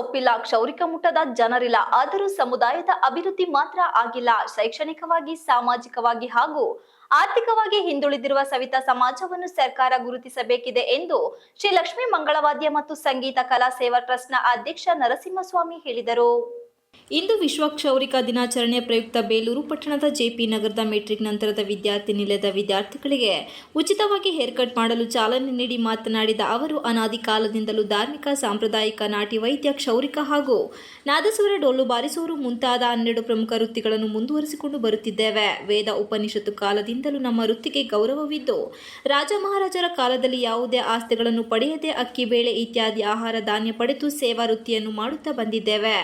ಒಪ್ಪಿಲ್ಲ ಕ್ಷೌರಿಕ ಮುಟ್ಟದ ಜನರಿಲ್ಲ ಆದರೂ ಸಮುದಾಯದ ಅಭಿವೃದ್ಧಿ ಮಾತ್ರ ಆಗಿಲ್ಲ. ಶೈಕ್ಷಣಿಕವಾಗಿ, ಸಾಮಾಜಿಕವಾಗಿ ಹಾಗೂ ಆರ್ಥಿಕವಾಗಿ ಹಿಂದುಳಿದಿರುವ ಸವಿತಾ ಸಮಾಜವನ್ನು ಸರ್ಕಾರ ಗುರುತಿಸಬೇಕಿದೆ ಎಂದು ಶ್ರೀ ಲಕ್ಷ್ಮೀ ಮಂಗಳವಾದ್ಯ ಮತ್ತು ಸಂಗೀತ ಕಲಾ ಸೇವಾ ಟ್ರಸ್ಟ್ನ ಅಧ್ಯಕ್ಷ ನರಸಿಂಹಸ್ವಾಮಿ ಹೇಳಿದರು. ಇಂದು ವಿಶ್ವ ಕ್ಷೌರಿಕ ದಿನಾಚರಣೆಯ ಪ್ರಯುಕ್ತ ಬೇಲೂರು ಪಟ್ಟಣದ ಜೆಪಿ ನಗರದ ಮೆಟ್ರಿಕ್ ನಂತರದ ವಿದ್ಯಾರ್ಥಿ ನಿಲಯದ ವಿದ್ಯಾರ್ಥಿಗಳಿಗೆ ಉಚಿತವಾಗಿ ಹೇರ್ ಕಟ್ ಮಾಡಲು ಚಾಲನೆ ನೀಡಿ ಮಾತನಾಡಿದ ಅವರು, ಅನಾದಿ ಕಾಲದಿಂದಲೂ ಧಾರ್ಮಿಕ, ಸಾಂಪ್ರದಾಯಿಕ, ನಾಟಿ ವೈದ್ಯ, ಕ್ಷೌರಿಕ ಹಾಗೂ ನಾದಸೂರ ಡೊಳ್ಳು ಬಾರಿಸುವರು ಮುಂತಾದ ಹನ್ನೆರಡು ಪ್ರಮುಖ ವೃತ್ತಿಗಳನ್ನು ಮುಂದುವರಿಸಿಕೊಂಡು ಬರುತ್ತಿದ್ದೇವೆ. ವೇದ ಉಪನಿಷತ್ತು ಕಾಲದಿಂದಲೂ ನಮ್ಮ ವೃತ್ತಿಗೆ ಗೌರವವಿದ್ದು, ರಾಜ ಮಹಾರಾಜರ ಕಾಲದಲ್ಲಿ ಯಾವುದೇ ಆಸ್ತಿಗಳನ್ನು ಪಡೆಯದೆ ಅಕ್ಕಿ, ಬೇಳೆ ಇತ್ಯಾದಿ ಆಹಾರ ಧಾನ್ಯ ಪಡೆದು ಸೇವಾ ವೃತ್ತಿಯನ್ನು ಮಾಡುತ್ತಾ ಬಂದಿದ್ದೇವೆ.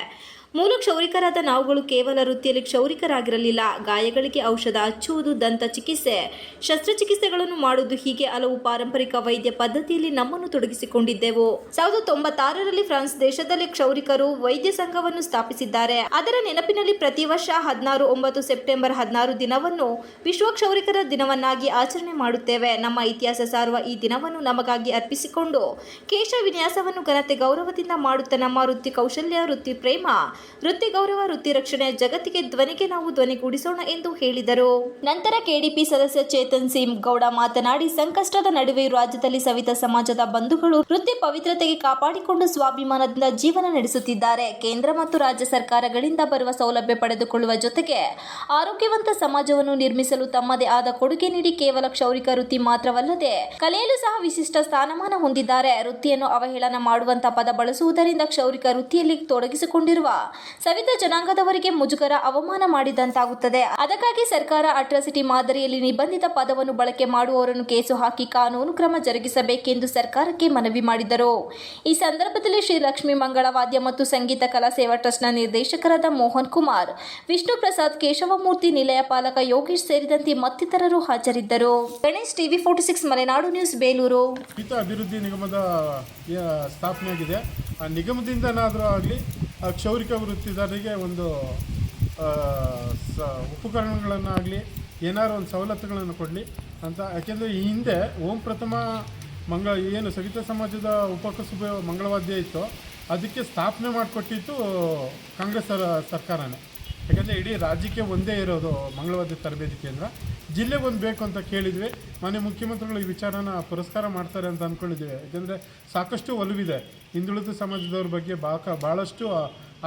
ಮೂಲ ಕ್ಷೌರಿಕರಾದ ನಾವುಗಳು ಕೇವಲ ವೃತ್ತಿಯಲ್ಲಿ ಕ್ಷೌರಿಕರಾಗಿರಲಿಲ್ಲ. ಗಾಯಗಳಿಗೆ ಔಷಧ, ಹಚ್ಚುವುದು, ದಂತ ಚಿಕಿತ್ಸೆ. ಶಸ್ತ್ರಚಿಕಿತ್ಸೆಗಳನ್ನು ಮಾಡುವುದು ಹೀಗೆ ಹಲವು ಪಾರಂಪರಿಕ ವೈದ್ಯ ಪದ್ಧತಿಯಲ್ಲಿ ನಮ್ಮನ್ನು ತೊಡಗಿಸಿಕೊಂಡಿದ್ದೆವು. ಸಾವಿರದ ತೊಂಬತ್ತಾರರಲ್ಲಿ ಫ್ರಾನ್ಸ್ ದೇಶದಲ್ಲಿ ಕ್ಷೌರಿಕರು ವೈದ್ಯ ಸಂಘವನ್ನು ಸ್ಥಾಪಿಸಿದ್ದಾರೆ. ಅದರ ನೆನಪಿನಲ್ಲಿ ಪ್ರತಿ ವರ್ಷ ಹದಿನಾರು ಒಂಬತ್ತು ಸೆಪ್ಟೆಂಬರ್ ಹದಿನಾರು ದಿನವನ್ನು ವಿಶ್ವ ಕ್ಷೌರಿಕರ ದಿನವನ್ನಾಗಿ ಆಚರಣೆ ಮಾಡುತ್ತೇವೆ. ನಮ್ಮ ಇತಿಹಾಸ ಸಾರುವ ಈ ದಿನವನ್ನು ನಮಗಾಗಿ ಅರ್ಪಿಸಿಕೊಂಡು ಕೇಶ ವಿನ್ಯಾಸವನ್ನು ಘನತೆ ಗೌರವದಿಂದ ಮಾಡುತ್ತಾ ನಮ್ಮ ವೃತ್ತಿ ಕೌಶಲ್ಯ, ವೃತ್ತಿ ಪ್ರೇಮ ವೃತ್ತಿ ಗೌರವ, ವೃತ್ತಿ ರಕ್ಷಣೆ ಜಗತ್ತಿಗೆ ಧ್ವನಿಗೆ ನಾವು ಧ್ವನಿಗೂಡಿಸೋಣ ಎಂದು ಹೇಳಿದರು. ನಂತರ ಕೆಡಿಪಿ ಸದಸ್ಯ ಚೇತನ್ ಸಿಂಗ್ ಗೌಡ ಮಾತನಾಡಿ, ಸಂಕಷ್ಟದ ನಡುವೆಯೂ ರಾಜ್ಯದಲ್ಲಿ ಸವಿತ ಸಮಾಜದ ಬಂಧುಗಳು ವೃತ್ತಿ ಪವಿತ್ರತೆಗೆ ಕಾಪಾಡಿಕೊಂಡು ಸ್ವಾಭಿಮಾನದಿಂದ ಜೀವನ ನಡೆಸುತ್ತಿದ್ದಾರೆ. ಕೇಂದ್ರ ಮತ್ತು ರಾಜ್ಯ ಸರ್ಕಾರಗಳಿಂದ ಬರುವ ಸೌಲಭ್ಯ ಪಡೆದುಕೊಳ್ಳುವ ಜೊತೆಗೆ ಆರೋಗ್ಯವಂತ ಸಮಾಜವನ್ನು ನಿರ್ಮಿಸಲು ತಮ್ಮದೇ ಆದ ಕೊಡುಗೆ ನೀಡಿ ಕೇವಲ ಕ್ಷೌರಿಕ ವೃತ್ತಿ ಮಾತ್ರವಲ್ಲದೆ ಕಲೆಯಲು ಸಹ ವಿಶಿಷ್ಟ ಸ್ಥಾನಮಾನ ಹೊಂದಿದ್ದಾರೆ. ವೃತ್ತಿಯನ್ನು ಅವಹೇಳನ ಮಾಡುವಂತ ಪದ ಬಳಸುವುದರಿಂದ ಕ್ಷೌರಿಕ ವೃತ್ತಿಯಲ್ಲಿ ತೊಡಗಿಸಿಕೊಂಡಿರುವ ಸವಿತ ಜನಾಂಗದವರಿಗೆ ಮುಜುಗರ ಅವಮಾನ ಮಾಡಿದಂತಾಗುತ್ತದೆ. ಅದಕ್ಕಾಗಿ ಸರ್ಕಾರ ಅಟ್ರಾಸಿಟಿ ಮಾದರಿಯಲ್ಲಿ ನಿಬಂಧಿತ ಪದವನ್ನು ಬಳಕೆ ಮಾಡುವವರನ್ನು ಕೇಸು ಹಾಕಿ ಕಾನೂನು ಕ್ರಮ ಜರುಗಿಸಬೇಕೆಂದು ಸರ್ಕಾರಕ್ಕೆ ಮನವಿ ಮಾಡಿದರು. ಈ ಸಂದರ್ಭದಲ್ಲಿ ಶ್ರೀ ಲಕ್ಷ್ಮೀ ಮಂಗಳವಾದ್ಯ ಮತ್ತು ಸಂಗೀತ ಕಲಾ ಸೇವಾ ಟ್ರಸ್ಟ್ನ ನಿರ್ದೇಶಕರಾದ ಮೋಹನ್ ಕುಮಾರ್, ವಿಷ್ಣು ಪ್ರಸಾದ್ ಕೇಶವಮೂರ್ತಿ, ನಿಲಯ ಪಾಲಕ ಯೋಗೇಶ್ ಸೇರಿದಂತೆ ಮತ್ತಿತರರು ಹಾಜರಿದ್ದರು. Ganesh TV forty six, Malenadu news, Belur. ಅಭಿವೃದ್ಧಿ ನಿಗಮದ ಸ್ಥಾಪನೆಯಾಗಿದೆ. ಆ ನಿಗಮದಿಂದನಾದರೂ ಆಗಲಿ ಕ್ಷೌರಿಕ ವೃತ್ತಿದಾರರಿಗೆ ಒಂದು ಸ, ಉಪಕರಣಗಳನ್ನಾಗಲಿ ಏನಾದ್ರು ಒಂದು ಸವಲತ್ತುಗಳನ್ನು ಕೊಡಲಿ ಅಂತ. ಯಾಕೆಂದರೆ ಈ ಹಿಂದೆ ಓಂ ಪ್ರಥಮ ಮಂಗಳ, ಏನು ಸವಿತಾ ಸಮಾಜದ ಉಪಕಸುಬ ಮಂಗಳವಾದ್ಯ ಇತ್ತು, ಅದಕ್ಕೆ ಸ್ಥಾಪನೆ ಮಾಡಿಕೊಟ್ಟಿತ್ತು ಕಾಂಗ್ರೆಸ್ ಸರ- ಸರ್ಕಾರನೇ. ಯಾಕಂದರೆ ಇಡೀ ರಾಜ್ಯಕ್ಕೆ ಒಂದೇ ಇರೋದು ಮಂಗಳವಾರದ ತರಬೇತಿ ಕೇಂದ್ರ. ಜಿಲ್ಲೆ ಒಂದು ಬೇಕು ಅಂತ ಕೇಳಿದ್ವಿ. ಮಾನ್ಯ ಮುಖ್ಯಮಂತ್ರಿಗಳು ಈ ವಿಚಾರನ ಪುರಸ್ಕಾರ ಮಾಡ್ತಾರೆ ಅಂತ ಅಂದ್ಕೊಂಡಿದ್ವಿ ಯಾಕೆಂದರೆ ಸಾಕಷ್ಟು ಒಲವಿದೆ. ಹಿಂದುಳಿದ ಸಮಾಜದವ್ರ ಬಗ್ಗೆ ಬಾಕ ಭಾಳಷ್ಟು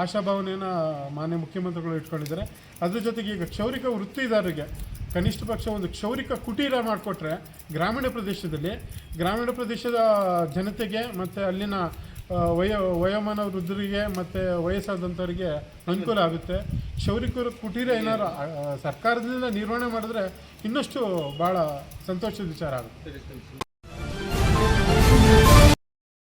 ಆಶಾಭಾವನೆಯನ್ನು ಮಾನ್ಯ ಮುಖ್ಯಮಂತ್ರಿಗಳು ಇಟ್ಕೊಂಡಿದ್ದಾರೆ. ಅದ್ರ ಜೊತೆಗೆ ಈಗ ಕ್ಷೌರಿಕ ವೃತ್ತಿದಾರರಿಗೆ ಕನಿಷ್ಠ ಪಕ್ಷ ಒಂದು ಕ್ಷೌರಿಕ ಕುಟೀರ ಮಾಡಿಕೊಟ್ರೆ ಗ್ರಾಮೀಣ ಪ್ರದೇಶದಲ್ಲಿ ಗ್ರಾಮೀಣ ಪ್ರದೇಶದ ಜನತೆಗೆ ಮತ್ತು ಅಲ್ಲಿನ ವಯ, ವಯೋಮಾನ ವೃದ್ಧರಿಗೆ ಮತ್ತು ವಯಸ್ಸಾದಂಥವ್ರಿಗೆ ಅನುಕೂಲ ಆಗುತ್ತೆ. ಕ್ಷೌರಿಕರು ಕುಟೀರ ಏನಾರು ಸರ್ಕಾರದಿಂದ ನಿರ್ವಹಣೆ ಮಾಡಿದ್ರೆ ಇನ್ನಷ್ಟು ಭಾಳ ಸಂತೋಷದ ವಿಚಾರ ಆಗುತ್ತೆ.